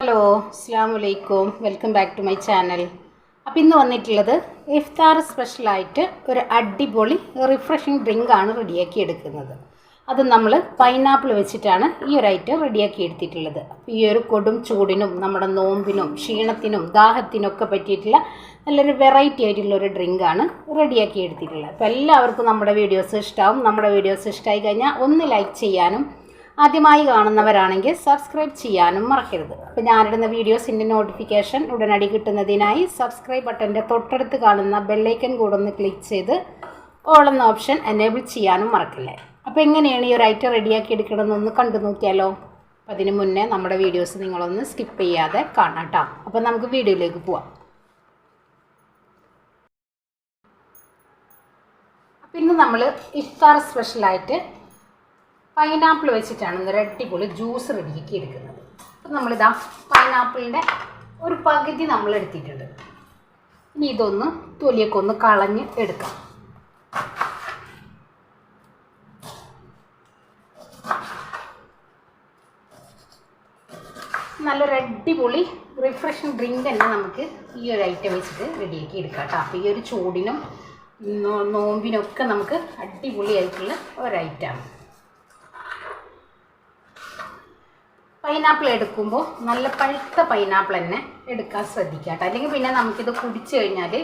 Hello അസ്സാം വലൈക്കും welcome back to my channel. അപ്പോൾ ഇന്ന് വന്നിട്ടുള്ളത് ഇഫ്താർ സ്പെഷ്യലായിട്ട് ഒരു അടിപൊളി റിഫ്രഷിങ് ഡ്രിങ്കാണ് റെഡിയാക്കി എടുക്കുന്നത്. അത് നമ്മൾ പൈനാപ്പിൾ വെച്ചിട്ടാണ് ഈ ഒരു ഐറ്റം റെഡിയാക്കി എടുത്തിട്ടുള്ളത്. ഈ ഒരു കൊടും ചൂടിനും നമ്മുടെ നോമ്പിനും ക്ഷീണത്തിനും ദാഹത്തിനൊക്കെ പറ്റിയിട്ടുള്ള നല്ലൊരു വെറൈറ്റി ആയിട്ടുള്ള ഒരു ഡ്രിങ്കാണ് റെഡിയാക്കി എടുത്തിട്ടുള്ളത്. അപ്പോൾ എല്ലാവർക്കും നമ്മുടെ വീഡിയോസ് ഇഷ്ടമാവും നമ്മുടെ വീഡിയോസ് ഇഷ്ടമായി കഴിഞ്ഞാൽ ഒന്ന് ലൈക്ക് ചെയ്യാനും ആദ്യമായി കാണുന്നവരാണെങ്കിൽ സബ്സ്ക്രൈബ് ചെയ്യാനും മറക്കരുത്. അപ്പോൾ ഞാനിടുന്ന വീഡിയോസിന്റെ നോട്ടിഫിക്കേഷൻ ഉടനടി കിട്ടുന്നതിനായി സബ്സ്ക്രൈബ് ബട്ടന്റെ തൊട്ടടുത്ത് കാണുന്ന ബെല്ലൈക്കൻ കൂടെ ഒന്ന് ക്ലിക്ക് ചെയ്ത് ഓളെന്ന ഓപ്ഷൻ എനേബിൾ ചെയ്യാനും മറക്കില്ലേ? അപ്പോൾ എങ്ങനെയാണ് ഈ ഒരു ഐറ്റം റെഡിയാക്കി എടുക്കണമെന്നൊന്ന് കണ്ടു നോക്കിയാലോ? അപ്പോൾ അതിന് മുന്നേ നമ്മുടെ വീഡിയോസ് നിങ്ങളൊന്ന് സ്കിപ്പ് ചെയ്യാതെ കാണാം കേട്ടോ. അപ്പോൾ നമുക്ക് വീഡിയോയിലേക്ക് പോവാം. പിന്നെ നമ്മൾ ഇഫ്താർ സ്പെഷ്യലായിട്ട് പൈനാപ്പിൾ വെച്ചിട്ടാണ് ഇന്നൊരു അടിപൊളി ജ്യൂസ് റെഡിയാക്കി എടുക്കുന്നത്. അപ്പം നമ്മളിതാ പൈനാപ്പിളിന്റെ ഒരു പകുതി നമ്മൾ എടുത്തിട്ടുണ്ട് ഇനി ഇതൊന്ന് തൊലിയൊക്കെ ഒന്ന് കളഞ്ഞ് എടുക്കാം. നല്ലൊരു അടിപൊളി റിഫ്രഷിങ് ഡ്രിങ്ക് തന്നെ നമുക്ക് ഈ ഒരു ഐറ്റം വെച്ചിട്ട് റെഡിയാക്കി എടുക്കാം കേട്ടോ അപ്പോൾ ഈ ഒരു ചൂടിനും നോമ്പിനും നോമ്പിനൊക്കെ നമുക്ക് അടിപൊളിയായിട്ടുള്ള ഒരു പൈനാപ്പിൾ എടുക്കുമ്പോൾ നല്ല പഴുത്ത പൈനാപ്പിൾ തന്നെ എടുക്കാൻ ശ്രദ്ധിക്കുക കേട്ടോ. അല്ലെങ്കിൽ പിന്നെ നമുക്കിത് കുടിച്ചു കഴിഞ്ഞാൽ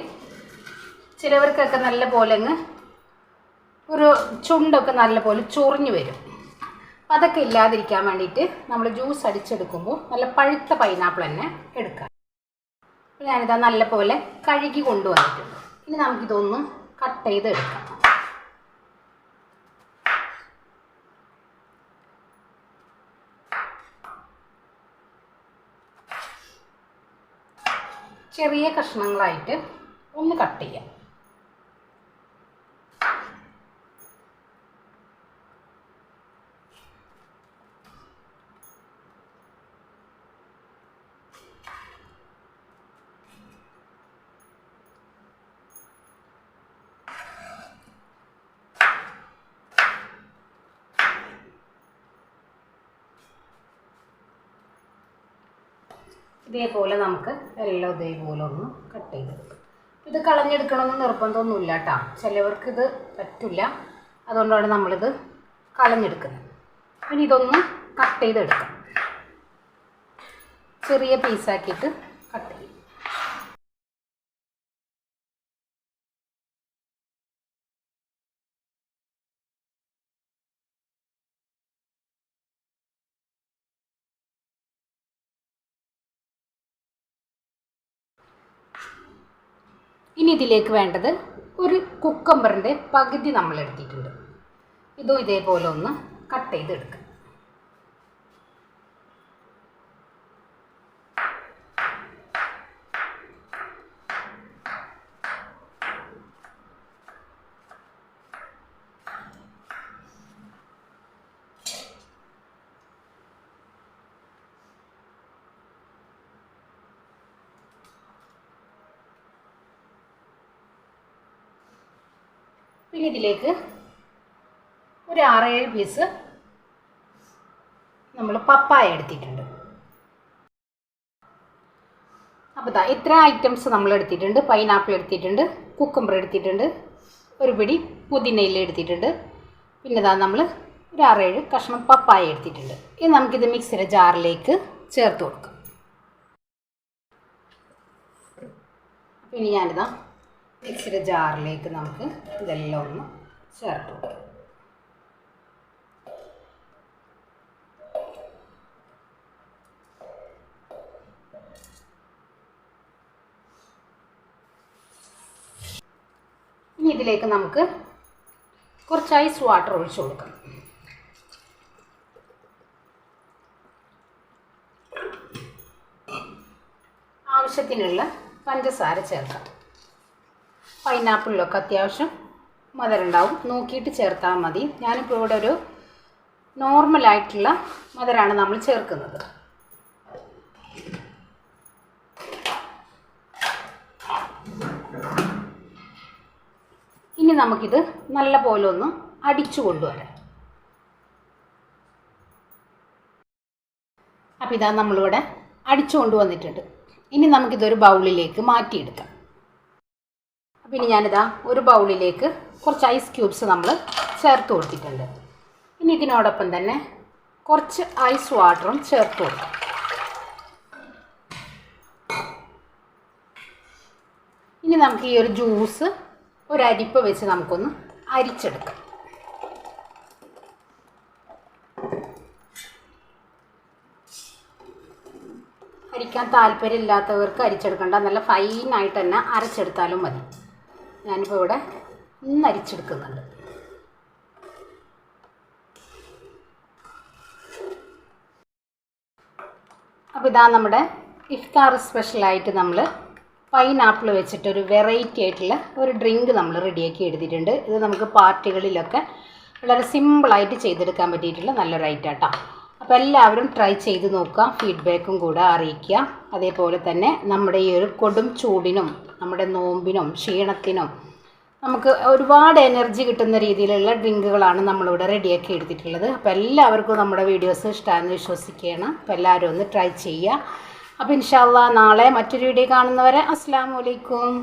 ചിലവർക്കൊക്കെ നല്ല പോലെ അങ്ങ് ഒരു ചുണ്ടൊക്കെ നല്ല പോലെ ചൊറിഞ്ഞു വരും. അപ്പം അതൊക്കെ ഇല്ലാതിരിക്കാൻ വേണ്ടിയിട്ട് നമ്മൾ ജ്യൂസ് അടിച്ചെടുക്കുമ്പോൾ നല്ല പഴുത്ത പൈനാപ്പിൾ തന്നെ എടുക്കുക. ഞാനിതാ നല്ല പോലെ കഴുകി കൊണ്ടുവന്നിട്ടുണ്ട്. ഇനി നമുക്കിതൊന്ന് കട്ട് ചെയ്ത് എടുക്കാം ചെറിയ കഷ്ണങ്ങളായിട്ട് ഒന്ന് കട്ട് ചെയ്യാം. ഇതേപോലെ നമുക്ക് എല്ലാം ഇതേപോലെ ഒന്ന് കട്ട് ചെയ്തെടുക്കാം. ഇത് കളഞ്ഞെടുക്കണമെന്ന് നിർബന്ധമൊന്നുമില്ല കേട്ടോ ഇത് പറ്റില്ല. അതുകൊണ്ടാണ് നമ്മളിത് കളഞ്ഞെടുക്കുന്നത്. ഇനി ഇതൊന്ന് കട്ട് ചെയ്തെടുക്കാം. ചെറിയ പീസാക്കിയിട്ട് കട്ട് ചെയ്യും. ഇനി ഇതിലേക്ക് വേണ്ടത് ഒരു കുക്കമ്പറിന്റെ പകുതി നമ്മൾ എടുത്തിട്ടുണ്ട് ഇതും ഇതേപോലെ ഒന്ന് കട്ട് ചെയ്തെടുക്കാം. പിന്നെ ഇതിലേക്ക് ഒരു ആറേഴ് പീസ് നമ്മൾ പപ്പായ എടുത്തിട്ടുണ്ട്. അപ്പോൾ ദാ ഇത്ര ഐറ്റംസ് നമ്മൾ എടുത്തിട്ടുണ്ട്. പൈനാപ്പിൾ എടുത്തിട്ടുണ്ട്. കുക്കുംബർ എടുത്തിട്ടുണ്ട്. ഒരു പിടി പുതിനയില എടുത്തിട്ടുണ്ട്. പിന്നെ ഇതാ നമ്മൾ ഒരു ആറേഴ് കഷ്ണം പപ്പായ എടുത്തിട്ടുണ്ട്. ഇനി നമുക്കിത് മിക്സിയുടെ ജാറിലേക്ക് ചേർത്ത് കൊടുക്കാം. പിന്നെ ഞാനിതാ മിക്സിയുടെ ജാറിലേക്ക് നമുക്ക് ഇതെല്ലാം ഒന്ന് ചേർത്ത് കൊടുക്കാം. ഇനി ഇതിലേക്ക് നമുക്ക് കുറച്ച് ഐസ് വാട്ടർ ഒഴിച്ചു കൊടുക്കാം. ആവശ്യത്തിനുള്ള പഞ്ചസാര ചേർക്കാം. പൈനാപ്പിളിലൊക്കെ അത്യാവശ്യം മധുരമുണ്ടാവും. നോക്കിയിട്ട് ചേർത്താൽ മതി. ഞാനിപ്പോൾ ഇവിടെ ഒരു നോർമലായിട്ടുള്ള മധുരമാണ് നമ്മൾ ചേർക്കുന്നത്. ഇനി നമുക്കിത് നല്ല പോലെ ഒന്ന് അടിച്ചു കൊണ്ടുവരാം. അപ്പോൾ ഇതാ നമ്മളിവിടെ അടിച്ചു കൊണ്ടുവന്നിട്ടുണ്ട്. ഇനി നമുക്കിതൊരു ബൗളിലേക്ക് മാറ്റിയെടുക്കാം. ഇനി ഞാനിതാ ഒരു ബൗളിലേക്ക് കുറച്ച് ഐസ് ക്യൂബ്സ് നമ്മൾ ചേർത്ത് കൊടുത്തിട്ടുണ്ട്. ഇനി ഇതിനോടൊപ്പം തന്നെ കുറച്ച് ഐസ് വാട്ടറും ചേർത്ത് കൊടുക്കാം. ഇനി നമുക്ക് ഈ ഒരു ജ്യൂസ് ഒരു അരിപ്പ് വെച്ച് നമുക്കൊന്ന് അരിച്ചെടുക്കാം. അരിക്കാൻ താല്പര്യമില്ലാത്തവർക്ക് അരിച്ചെടുക്കണ്ട നല്ല ഫൈനായിട്ട് തന്നെ അരച്ചെടുത്താലും മതി. ഞാനിപ്പോൾ ഇവിടെ നരിച്ചെടുക്കുന്നുണ്ട് അപ്പോൾ ഇതാ നമ്മുടെ ഇഫ്താർ സ്പെഷ്യലായിട്ട് നമ്മൾ പൈനാപ്പിൾ വെച്ചിട്ട് ഒരു വെറൈറ്റി ആയിട്ടുള്ള ഒരു ഡ്രിങ്ക് നമ്മൾ റെഡിയാക്കി എടുത്തിട്ടുണ്ട്. ഇത് നമുക്ക് പാർട്ടികളിലൊക്കെ വളരെ സിമ്പിളായിട്ട് ചെയ്തെടുക്കാൻ പറ്റിയിട്ടുള്ള നല്ലൊരു ഐറ്റാട്ടോ അപ്പോൾ എല്ലാവരും ട്രൈ ചെയ്ത് നോക്കുക ഫീഡ്ബാക്കും കൂടെ അറിയിക്കുക. അതേപോലെ തന്നെ നമ്മുടെ ഈ ഒരു കൊടും ചൂടിനും നമ്മുടെ നോമ്പിനും ക്ഷീണത്തിനും നമുക്ക് ഒരുപാട് എനർജി കിട്ടുന്ന രീതിയിലുള്ള ഡ്രിങ്കുകളാണ് നമ്മളിവിടെ റെഡിയാക്കി എടുത്തിട്ടുള്ളത്. അപ്പോൾ എല്ലാവർക്കും നമ്മുടെ വീഡിയോസ് ഇഷ്ടമാണെന്ന് വിശ്വസിക്കുകയാണ്. അപ്പോൾ എല്ലാവരും ഒന്ന് ട്രൈ ചെയ്യുക. അപ്പോൾ ഇൻഷാല്ല നാളെ മറ്റൊരു വീഡിയോ കാണുന്നവരെ അസ്സാം വലൈക്കും